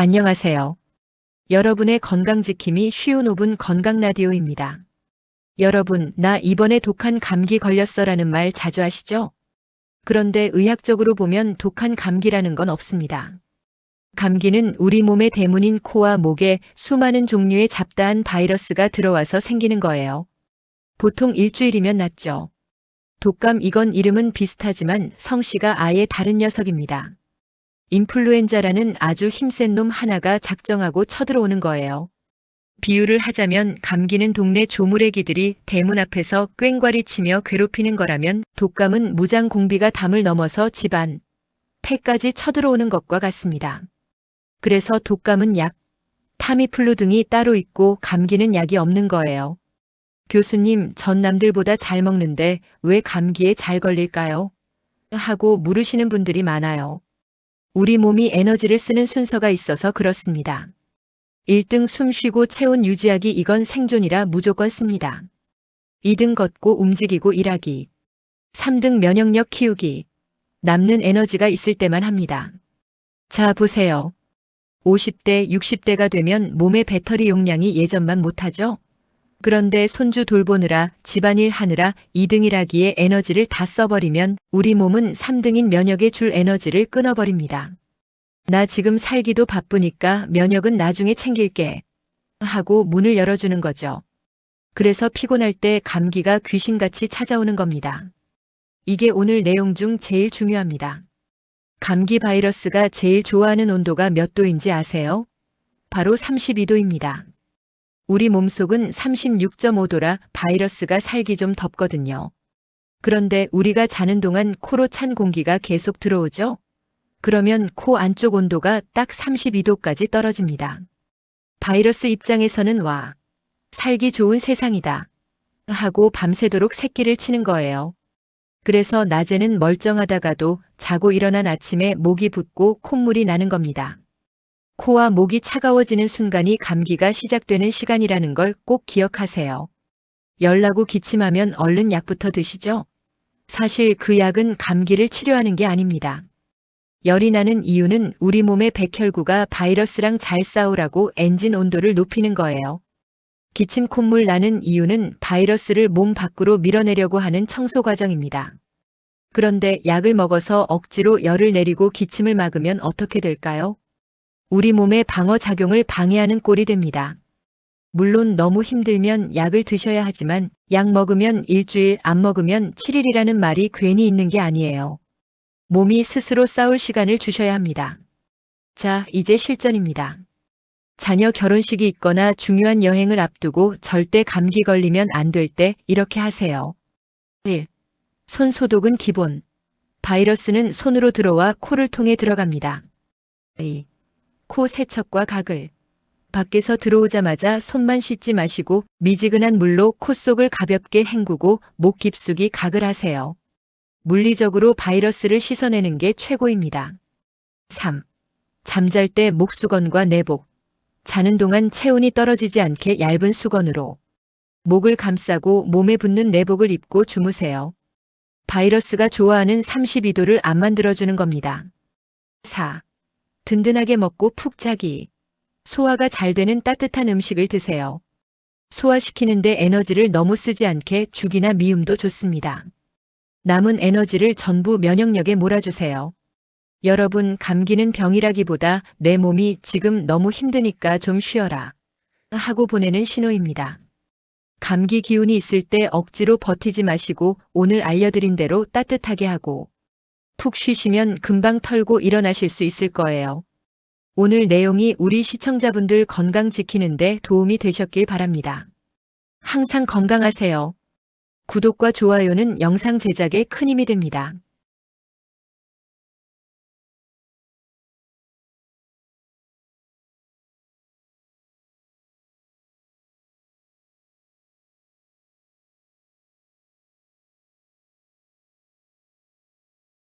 안녕하세요. 여러분의 건강지킴이 쉬운 5분 건강라디오입니다. 여러분, 나 이번에 독한 감기 걸렸어라는 말 자주 하시죠? 그런데 의학적으로 보면 독한 감기라는 건 없습니다. 감기는 우리 몸의 대문인 코와 목에 수많은 종류의 잡다한 바이러스가 들어와서 생기는 거예요. 보통 일주일이면 낫죠. 독감 이건 이름은 비슷하지만 성씨가 아예 다른 녀석입니다. 인플루엔자라는 아주 힘센 놈 하나가 작정하고 쳐들어오는 거예요. 비유를 하자면 감기는 동네 조무래기들이 대문 앞에서 꽹과리 치며 괴롭히는 거라면 독감은 무장 공비가 담을 넘어서 집안, 폐까지 쳐들어오는 것과 같습니다. 그래서 독감은 약, 타미플루 등이 따로 있고 감기는 약이 없는 거예요. 교수님, 전 남들보다 잘 먹는데 왜 감기에 잘 걸릴까요? 하고 물으시는 분들이 많아요. 우리 몸이 에너지를 쓰는 순서가 있어서 그렇습니다. 1등 숨 쉬고 체온 유지하기 이건 생존이라 무조건 씁니다. 2등 걷고 움직이고 일하기. 3등 면역력 키우기. 남는 에너지가 있을 때만 합니다. 자, 보세요. 50대, 60대가 되면 몸의 배터리 용량이 예전만 못하죠? 그런데 손주 돌보느라 집안일 하느라 2등이라기에 에너지를 다 써버리면 우리 몸은 3등인 면역에 줄 에너지를 끊어버립니다. 나 지금 살기도 바쁘니까 면역은 나중에 챙길게. 하고 문을 열어주는 거죠. 그래서 피곤할 때 감기가 귀신같이 찾아오는 겁니다. 이게 오늘 내용 중 제일 중요합니다. 감기 바이러스가 제일 좋아하는 온도가 몇 도인지 아세요? 바로 32도입니다. 우리 몸속은 36.5도라 바이러스가 살기 좀 덥거든요. 그런데 우리가 자는 동안 코로 찬 공기가 계속 들어오죠? 그러면 코 안쪽 온도가 딱 32도까지 떨어집니다. 바이러스 입장에서는 와, 살기 좋은 세상이다. 하고 밤새도록 새끼를 치는 거예요. 그래서 낮에는 멀쩡하다가도 자고 일어난 아침에 목이 붓고 콧물이 나는 겁니다. 코와 목이 차가워지는 순간이 감기가 시작되는 시간이라는 걸 꼭 기억하세요. 열나고 기침하면 얼른 약부터 드시죠. 사실 그 약은 감기를 치료하는 게 아닙니다. 열이 나는 이유는 우리 몸의 백혈구가 바이러스랑 잘 싸우라고 엔진 온도를 높이는 거예요. 기침 콧물 나는 이유는 바이러스를 몸 밖으로 밀어내려고 하는 청소 과정입니다. 그런데 약을 먹어서 억지로 열을 내리고 기침을 막으면 어떻게 될까요? 우리 몸의 방어 작용을 방해하는 꼴이 됩니다. 물론 너무 힘들면 약을 드셔야 하지만 약 먹으면 일주일 안 먹으면 7일이라는 말이 괜히 있는 게 아니에요. 몸이 스스로 싸울 시간을 주셔야 합니다. 자, 이제 실전입니다. 자녀 결혼식이 있거나 중요한 여행을 앞두고 절대 감기 걸리면 안 될 때 이렇게 하세요. 1. 손 소독은 기본. 바이러스는 손으로 들어와 코를 통해 들어갑니다. 2. 코 세척과 가글. 밖에서 들어오자마자 손만 씻지 마시고 미지근한 물로 코 속을 가볍게 헹구고 목 깊숙이 가글 하세요. 물리적으로 바이러스를 씻어내는 게 최고입니다. 3. 잠잘 때 목수건과 내복. 자는 동안 체온이 떨어지지 않게 얇은 수건으로 목을 감싸고 몸에 붙는 내복을 입고 주무세요. 바이러스가 좋아하는 32도를 안 만들어주는 겁니다. 4. 든든하게 먹고 푹 자기. 소화가 잘 되는 따뜻한 음식을 드세요. 소화시키는데 에너지를 너무 쓰지 않게 죽이나 미음도 좋습니다. 남은 에너지를 전부 면역력에 몰아주세요. 여러분, 감기는 병이라기보다 내 몸이 지금 너무 힘드니까 좀 쉬어라. 하고 보내는 신호입니다. 감기 기운이 있을 때 억지로 버티지 마시고 오늘 알려드린 대로 따뜻하게 하고 푹 쉬시면 금방 털고 일어나실 수 있을 거예요. 오늘 내용이 우리 시청자분들 건강 지키는데 도움이 되셨길 바랍니다. 항상 건강하세요. 구독과 좋아요는 영상 제작에 큰 힘이 됩니다.